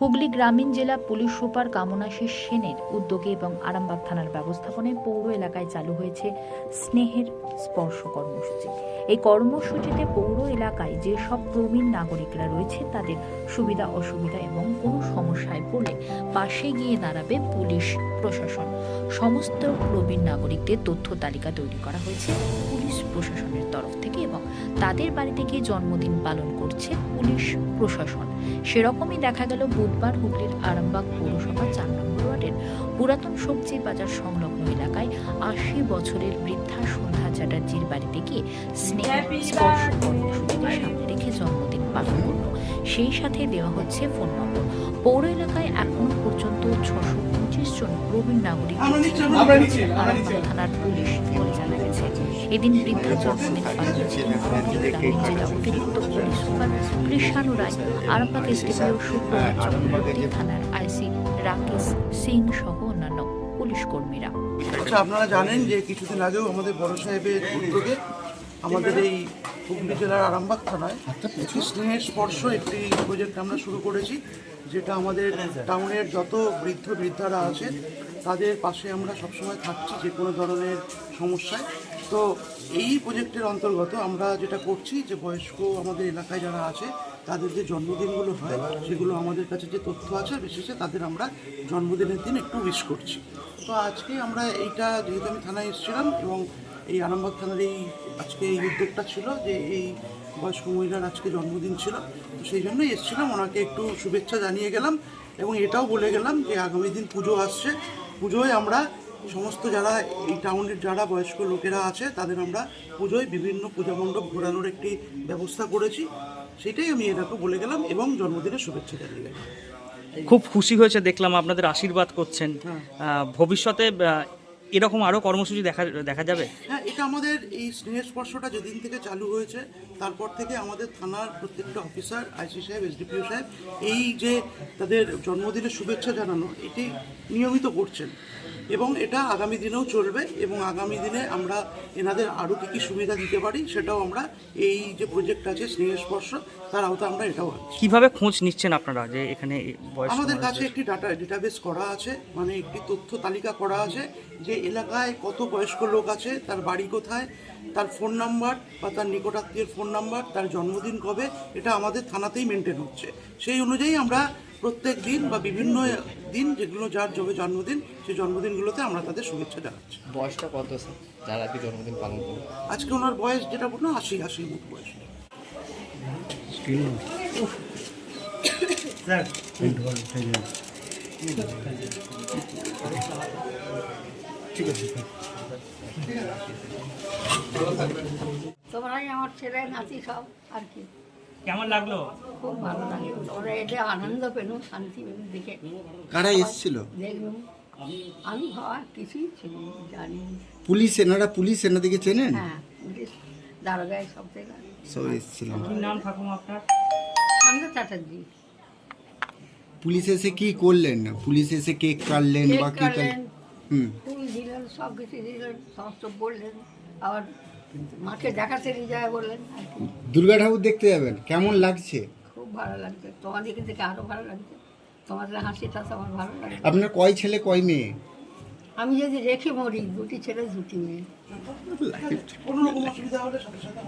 হুগলি গ্রামীণ জেলা police super Kamanashish সেনের উদ্যোগে এবং আরামবাগ থানার ব্যবস্থাপনায় পৌর এলাকায় চালু হয়েছে স্নেহের স্পর্শ কর্মসূচি। এই কর্মসূচিতে পৌর এলাকায় যেসব প্রবীণ নাগরিকরা রয়েছে, তাদের সুবিধা, অসুবিধা এবং কোনো সমস্যায় পড়লে পাশে গিয়ে দাঁড়াবে পুলিশ, প্রশাসন। সমস্ত প্রবীণ নাগরিকদের তথ্য তালিকা তৈরি করা হয়েছে পুলিশ প্রশাসনের তরফ থেকে এবং তাদের বাড়িতে গিয়ে জন্মদিন পালন করছে পুলিশ প্রশাসন। সেরকমই দেখা গেল বুধবার হুগলির আরামবাগ পৌরসভা চার নম্বর ওয়ার্ডের পুরাতন সবজি বাজার সংলগ্ন এলাকায় আশি বছরের বৃদ্ধা সন্ধ্যা চ্যাটার্জির বাড়িতে গিয়ে স্নেহ স্পর্শ কর্মসূচিকে সামনে রেখে জন্মদিন পালন করল। সেই সাথে দেওয়া হচ্ছে ফোন নম্বর। পৌর এলাকায় এখনও পর্যন্ত ছশো পঁচিশ জন প্রবীণ নাগরিক থানার পুলিশ এদিন বৃদ্ধা সিং অন্যান্য আচ্ছা আপনারা জানেন যে কিছুদিন আগেও আমাদের বড় সাহেবের উদ্যোগে আমাদের এই হুগলি জেলার আরামবাগ থানায় স্নেহের স্পর্শ একটি প্রজেক্ট আমরা শুরু করেছি, যেটা আমাদের টাউনের যত বৃদ্ধ বৃদ্ধারা আছে তাদের পাশে আমরা সবসময় থাকছি যে কোনো ধরনের সমস্যায়। তো এই প্রজেক্টের অন্তর্গত আমরা যেটা করছি যে বয়স্ক আমাদের এলাকায় যারা আছে, তাদের যে জন্মদিনগুলো হয়, সেগুলো আমাদের কাছে যে তথ্য আছে, বিশেষে তাদের আমরা জন্মদিনের দিন একটু উইশ করছি। তো আজকে আমরা এইটা, যেহেতু আমি থানায় এসেছিলাম এবং এই আরামবাগ থানার এই আজকে এই উদ্যোগটা ছিল যে এই বয়স্ক মহিলার আজকে জন্মদিন ছিল, তো সেই জন্যই এসেছিলাম। ওনাকে একটু শুভেচ্ছা জানিয়ে গেলাম এবং এটাও বলে গেলাম যে আগামী দিন পুজো আসছে। পুজোয় আমরা সমস্ত যারা এই টাউনের যারা বয়স্ক লোকেরা আছে তাদের আমরা পুজোয় বিভিন্ন পূজা মণ্ডপ ঘোরানোর একটি ব্যবস্থা করেছি। সেটাই আমি এটাকে বলে গেলাম এবং জন্মদিনের শুভেচ্ছা জানিয়ে গেলাম। খুব খুশি হয়েছে দেখলাম আপনাদের আশীর্বাদ করছেন। হ্যাঁ। ভবিষ্যতে এরকম আরও কর্মসূচি দেখা দেখা যাবে? হ্যাঁ এটা আমাদের এই স্নেহের স্পর্শটা যেদিন থেকে চালু হয়েছে তারপর থেকে আমাদের থানার প্রত্যেকটা অফিসার আইসি সাহেব এসডিপিও সাহেব এই যে তাদের জন্মদিনের শুভেচ্ছা জানানো এটি নিয়মিত করছেন। এবং এটা আগামী দিনেও চলবে এবং আগামী দিনে আমরা এনাদের আরও কী কী সুবিধা দিতে পারি সেটাও আমরা এই যে প্রজেক্ট আছে স্নেহের স্পর্শ তার আওতা আমরা এটাও কীভাবে খোঁজ নিচ্ছেন আপনারা যে এখানে আমাদের কাছে একটি ডাটা ডেটাবেস করা আছে মানে একটি তথ্য তালিকা করা আছে যে এলাকায় কত বয়স্ক লোক আছে তার বাড়ি কোথায় তার ফোন নাম্বার বা তার নিকটাত্মীয়ের ফোন নাম্বার তার জন্মদিন কবে এটা আমাদের থানাতেই মেনটেন হচ্ছে। সেই অনুযায়ী আমরা প্রত্যেক দিন বা বিভিন্ন দিন যেগুলো যার যবে জন্মদিন সেই জন্মদিনগুলোতে আমরা তাদের শুভেচ্ছা জানাচ্ছি। বয়সটা কত স্যার? যারা আজকে জন্মদিন পালন করবে? আজকে ওনার বয়স যেটা বলল আশি আশির মতো বয়স। তোমরাই আমার ছেলে নাতি সব আর কি। কেমন লাগল? খুব ভালো লাগে। ওরা এলে আনন্দ পেল শান্তি পেল দেখে কারা এসেছিল? দেখলাম। আমি। ভাবা কিছুই ছিল জানি পুলিশ এনারা পুলিশ এনাদিকে চেনেন? হ্যাঁ পুলিশ দারোগায় সব থেকে সব এসেছিলেন কি নাম ঠাকুমা আপনার? চ্যাটার্জি। পুলিশ এসে কি করলেন? পুলিশ এসে কেক কাটলেন বা কি কাটলেন কাটলেন হুম। ফুল দিলেন সব কিছু দিলেন সমস্ত বললেন। আবার মাকে দেখাতে নিয়ে বললেন দুর্গা ঠাকুর দেখতে যাবেন কেমন লাগছে? খুব ভালো লাগছে। তোমাদেরকে দেখে আরও ভালো লাগছে। তোমাদের হাসি তো আমার ভালো লাগে আপনার কয় ছেলে কয় মেয়ে? আমি যদি রেখে মরি দুটি ছেলে দুটি মেয়ে। কোনো রকম অসুবিধা হলে সাথে সাথে